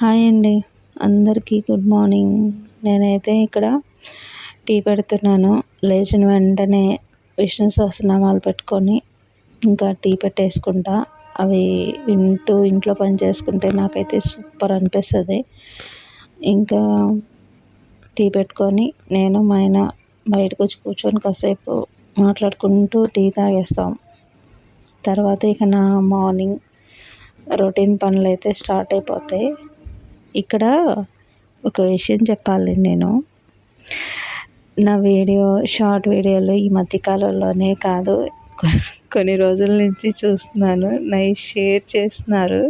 Hi అండి. అందరికీ good morning. నేనైతే ఇక్కడ టీ పెడుతున్నాను. లేచిన వెంటనే విష్ణు సహస్రనామాలు పెట్టుకొని ఇంకా టీ పెట్టేసుకుంటా. అవి వింటూ ఇంట్లో పని చేసుకుంటే నాకైతే సూపర్ అనిపిస్తుంది. ఇంకా టీ పెట్టుకొని నేను మా ఆయన బయటకు వచ్చి కూర్చొని కాసేపు మాట్లాడుకుంటూ టీ తాగేస్తాం. తర్వాత ఇక నా మార్నింగ్ రొటీన్ పనులు అయితే స్టార్ట్ అయిపోతాయి. ఇక్కడ ఒక విషయం చెప్పాలి నేను. నా వీడియో షార్ట్ వీడియోలు ఈ మధ్యకాలంలోనే కాదు. కొన్ని రోజుల నుంచి చూస్తున్నాను. నై షేర్ చేస్తున్నారు.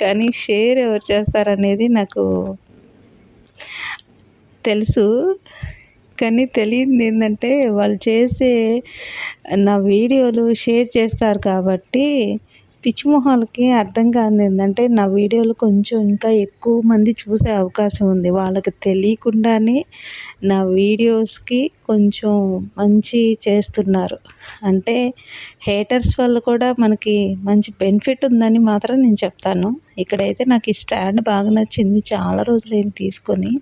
కానీ షేర్ ఎవరు చేస్తారనేది నాకు తెలుసు. కానీ తెలియదు ఏంటంటే వాళ్ళు చేసే నా వీడియోలు షేర్ చేస్తారు కాబట్టి పిచ్చి మొహాలకి అర్థం కాదు ఏంటంటే నా వీడియోలు కొంచెం ఇంకా ఎక్కువ మంది చూసే అవకాశం ఉంది. వాళ్ళకి తెలియకుండానే నా వీడియోస్కి కొంచెం మంచి చేస్తున్నారు. అంటే హేటర్స్ వల్ల కూడా మనకి మంచి బెనిఫిట్ ఉందని మాత్రం నేను చెప్తాను. ఇక్కడైతే నాకు ఈ స్టాండ్ బాగా నచ్చింది. చాలా రోజులైంది తీసుకొని.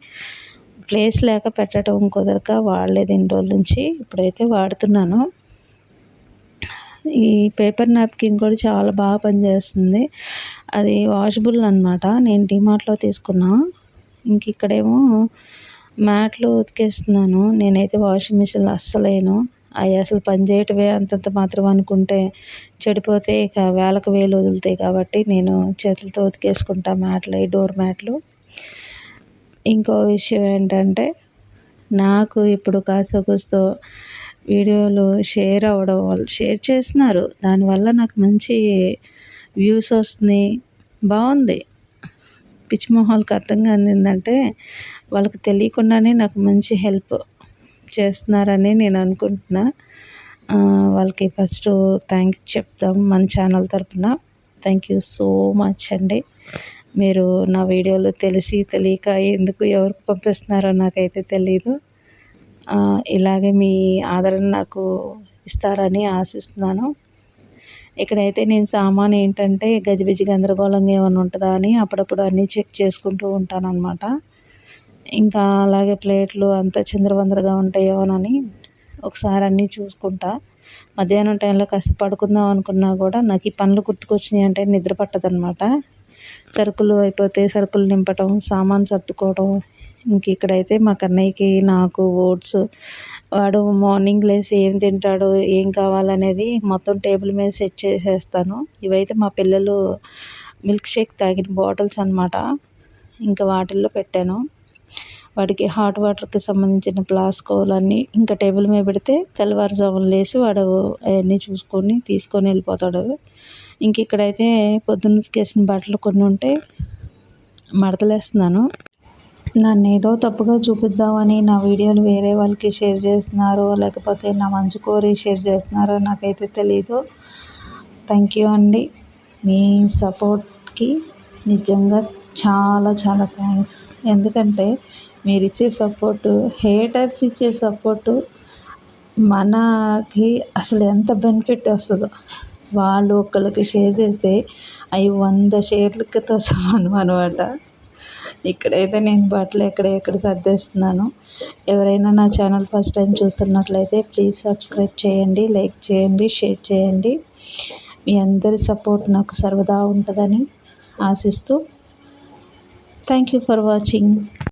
ప్లేస్ లేక పెట్టడం కుదరక వాడలేదు ఎన్ని రోజుల నుంచి. ఇప్పుడైతే వాడుతున్నాను. ఈ పేపర్ నాప్కిన్ కూడా చాలా బాగా పనిచేస్తుంది. అది వాషబుల్ అనమాట నేను డిమార్ట్లో తీసుకున్నా. ఇంక ఇక్కడేమో మ్యాట్లు ఉతికేస్తున్నాను. నేనైతే వాషింగ్ మిషన్లో అస్సలేను అవి అసలు పనిచేయటమే అంతంత మాత్రం అనుకుంటే చెడిపోతే ఇక వేలకు వేలు వదులుతాయి కాబట్టి నేను చేతులతో ఉతికేసుకుంటా మ్యాట్లు డోర్ మ్యాట్లు. ఇంకో విషయం ఏంటంటే నాకు ఇప్పుడు కాస్త కూస్తో వీడియోలు షేర్ అవ్వడం వల్ల షేర్ చేస్తున్నారు. దానివల్ల నాకు మంచి వ్యూస్ వస్తున్నాయి. బాగుంది. పిచ్చి మొహాలకు అర్థంగా అందిందంటే వాళ్ళకి తెలియకుండానే నాకు మంచి హెల్ప్ చేస్తున్నారని నేను అనుకుంటున్నా. వాళ్ళకి ఫస్ట్ థ్యాంక్స్ చెప్తాం మన ఛానల్ తరపున. థ్యాంక్ యూ సో మచ్ అండి. మీరు నా వీడియోలు తెలిసి తెలియక ఎందుకు ఎవరికి పంపిస్తున్నారో నాకైతే తెలియదు ఇలాగే మీ ఆదరణ నాకు ఇస్తారని ఆశిస్తున్నాను. ఇక్కడైతే నేను సామాన్ ఏంటంటే గజిబిజి గందరగోళంగా ఏమైనా ఉంటుందా అని అప్పుడప్పుడు అన్నీ చెక్ చేసుకుంటూ ఉంటాను అనమాట ఇంకా అలాగే ప్లేట్లు అంతా చిందరవందరగా ఉంటాయేమోనని ఒకసారి అన్నీ చూసుకుంటా. మధ్యాహ్నం టైంలో కాస్త పడుకుందాం అనుకున్నా కూడా నాకు ఈ పనులు గుర్తుకొచ్చినాయి అంటే నిద్ర పట్టదనమాట సరుకులు అయిపోతే సరుకులు నింపటం సామాన్ సర్దుకోవడం ఇంక ఇక్కడైతే మా కన్నయ్యకి నాకు ఓట్స్ వాడు మార్నింగ్ లేసి ఏం తింటాడు ఏం కావాలనేది మొత్తం టేబుల్ మీద సెట్ చేసేస్తాను. ఇవైతే మా పిల్లలు మిల్క్ షేక్ తాగిన బాటిల్స్ అనమాట ఇంకా వాటిల్లో పెట్టాను. వాడికి హాట్ వాటర్కి సంబంధించిన ఫ్లాస్కోలన్నీ ఇంకా టేబుల్ మీద పెడితే తెల్లవారుజామున లేసి వాడు అవన్నీ చూసుకొని తీసుకొని వెళ్ళిపోతాడు. ఇంక ఇక్కడైతే పొద్దున్నకేసిన బట్టలు కొన్ని ఉంటే మడతలేస్తున్నాను. నన్ను ఏదో తప్పుగా చూపిద్దామని నా వీడియోలు వేరే వాళ్ళకి షేర్ చేస్తున్నారో లేకపోతే నా మంచి కోరి షేర్ చేస్తున్నారో నాకైతే తెలీదు. థ్యాంక్ యూ అండి. మీ సపోర్ట్కి నిజంగా చాలా చాలా థ్యాంక్స్. ఎందుకంటే మీరు ఇచ్చే సపోర్టు హేటర్స్ ఇచ్చే సపోర్టు మనకి అసలు ఎంత బెనిఫిట్ వస్తుందో. వాళ్ళు ఒకళ్ళకి షేర్ చేస్తే అవి వంద షేర్లతో సమానం అనమాట ఇక్కడైతే నేను బట్టలు ఎక్కడ ఎక్కడ సర్దేస్తున్నాను. ఎవరైనా నా ఛానల్ ఫస్ట్ టైం చూస్తున్నట్లయితే ప్లీజ్ సబ్స్క్రైబ్ చేయండి లైక్ చేయండి షేర్ చేయండి. మీ అందరి సపోర్ట్ నాకు సర్వదా ఉంటుందని ఆశిస్తూ థ్యాంక్ యూ ఫర్ వాచింగ్.